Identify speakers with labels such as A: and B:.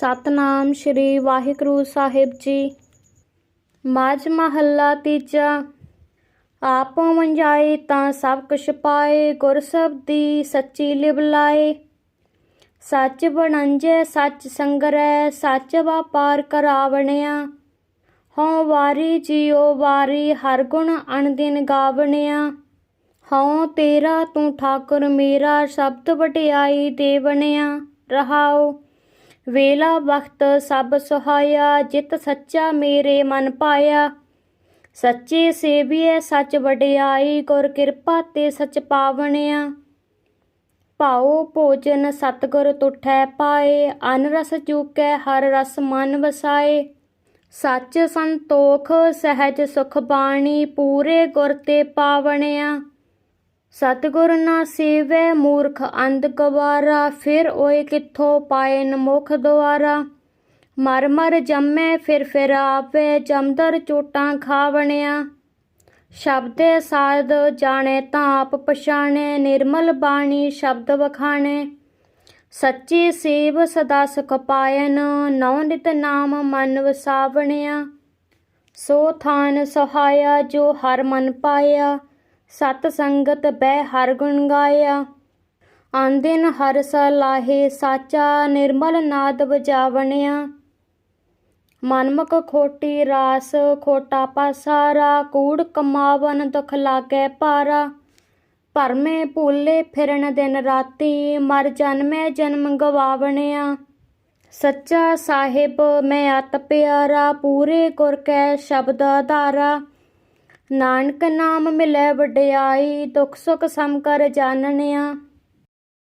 A: ਸਤਨਾਮ ਸ੍ਰੀ ਵਾਹਿਗੁਰੂ ਸਾਹਿਬ ਜੀ। ਮਾਝ ਮਹੱਲਾ ਤੀਜਾ, ਆਪੋ ਮੰਜਾਏ ਤਾਂ ਸਭ ਕੁਛ ਪਾਏ, ਗੁਰ ਦੀ ਸੱਚੀ ਲਿਵ ਲਾਏ। ਸੱਚ ਬਣੰਜੇ, ਸੱਚ ਸੰਗਰੈ, ਸੱਚ ਵਪਾਰ ਕਰਾਵਣਿਆ। ਹਉ ਵਾਰੀ ਜਿਉ ਵਾਰੀ, ਹਰ ਗੁਣ ਅਣਦਿਨ ਗਾਵਣਿਆ। ਹਉ ਤੇਰਾ ਤੂੰ ਠਾਕੁਰ, ਮੇਰਾ ਸ਼ਬਦ ਵਡਿਆਈ ਦੇਵਣਿਆ। ਰਹਾਓ ਵੇਲਾ ਵਕਤ ਸਭ ਸੁਹਾਇਆ, ਜਿਤ ਸੱਚਾ ਮੇਰੇ ਮਨ ਪਾਇਆ। ਸੱਚੇ ਸੇਵੀਏ ਸੱਚ ਵਡਿਆਈ, ਗੁਰ ਕਿਰਪਾ ਤੇ ਸੱਚ ਪਾਵਣਿਆ। ਭਾਉ ਭੋਜਨ ਸਤਗੁਰ ਤੁਠੈ ਪਾਏ ਅਨ ਰਸ ਚੂਕੈ ਹਰ ਰਸ ਮਨ ਵਸਾਏ। ਸੱਚ ਸੰਤੋਖ ਸਹਿਜ ਸੁਖ ਬਾਣੀ, ਪੂਰੇ ਗੁਰ ਤੇ ਪਾਵਣਿਆ। ਸਤਿਗੁਰ ਨਾ ਸੇਵੈ ਮੂਰਖ ਅੰਧ ਗਵਾਰਾ ਫਿਰ ਓਏ ਕਿੱਥੋਂ ਪਾਏ ਨਮੁਖ ਦੁਆਰਾ? ਮਰ ਮਰ ਜੰਮੈ, ਫਿਰ ਫਿਰ ਆਵੇ ਜਮਦਰ ਚੋਟਾਂ ਖਾਵਣਿਆ। ਸ਼ਬਦੇ ਸਾਧ, ਜਾਣੇ ਤਾਂ ਆਪ ਪਛਾਣੇ, ਨਿਰਮਲ ਬਾਣੀ ਸ਼ਬਦ ਵਖਾਣੇ। ਸੱਚੀ ਸੇਵ ਸਦਾ ਸੁਖ ਪਾਇਨ ਨੌ ਨਿਤ ਨਾਮ ਮਨ ਵਸਾਵਣਿਆ। ਸੋ ਥਾਨ ਸਹਾਇਆ, ਜੋ ਹਰ ਮਨ ਪਾਇਆ। ਸਤ ਸੰਗਤ ਬੈ ਹਰ ਗੁਣ ਗਾਇਆ। ਆਂਦਿਨ ਹਰ ਸਲਾਹੇ ਸਾਚਾ ਨਿਰਮਲ ਨਾਦ ਵਜਾਵਣਿਆ। ਮਨਮਕ ਖੋਟੀ ਰਾਸ, ਖੋਟਾ ਪਾਸਾਰਾ ਕੂੜ ਕਮਾਵਨ ਦੁਖ ਲਾਗੈ ਪਾਰਾ। ਭਰਮੇ ਭੂਲੇ ਫਿਰਨ ਦਿਨ ਰਾਤੀ, ਮਰ ਜਨਮੈ ਜਨਮ ਗਵਾਵਣਿਆ। ਸੱਚਾ ਸਾਹਿਬ, ਮੈਂ ਅਤ ਪਿਆਰਾ, ਪੂਰੇ ਗੁਰ ਕੈ ਸ਼ਬਦ ਆਧਾਰਾ। ਨਾਨਕ ਨਾਮ ਮਿਲੈ ਵਡਿਆਈ ਦੁਖ ਸੁਖ ਸਮ ਕਰ ਜਾਣਨਿਆ।